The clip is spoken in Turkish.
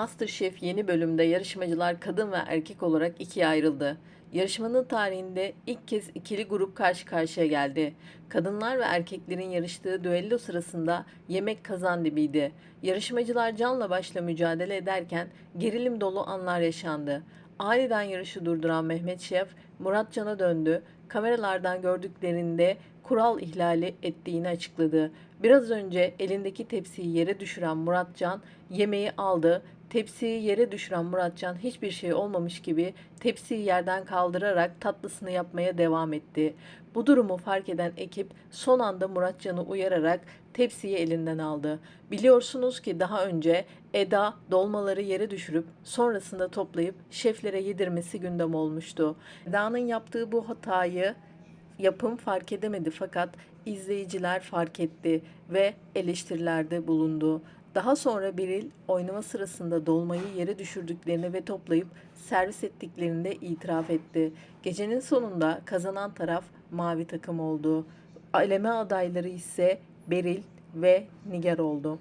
MasterChef yeni bölümde yarışmacılar kadın ve erkek olarak ikiye ayrıldı. Yarışmanın tarihinde ilk kez ikili grup karşı karşıya geldi. Kadınlar ve erkeklerin yarıştığı düello sırasında yemek kazan dibiydi. Yarışmacılar canla başla mücadele ederken gerilim dolu anlar yaşandı. Aniden yarışı durduran Mehmet Şef Murat Can'a döndü. Kameralardan gördüklerinde kural ihlali ettiğini açıkladı. Biraz önce elindeki tepsiyi yere düşüren Muratcan yemeği aldı. Tepsiyi yere düşüren Muratcan hiçbir şey olmamış gibi tepsiyi yerden kaldırarak tatlısını yapmaya devam etti. Bu durumu fark eden ekip son anda Muratcan'ı uyararak tepsiyi elinden aldı. Biliyorsunuz ki daha önce Eda dolmaları yere düşürüp sonrasında toplayıp şeflere yedirmesi gündem olmuştu. Eda'nın yaptığı bu hatayı yapım fark edemedi fakat izleyiciler fark etti ve eleştirilerde bulundu. Daha sonra Beril oynama sırasında dolmayı yere düşürdüklerini ve toplayıp servis ettiklerini de itiraf etti. Gecenin sonunda kazanan taraf mavi takım oldu. Eleme adayları ise Beril ve Nigar oldu.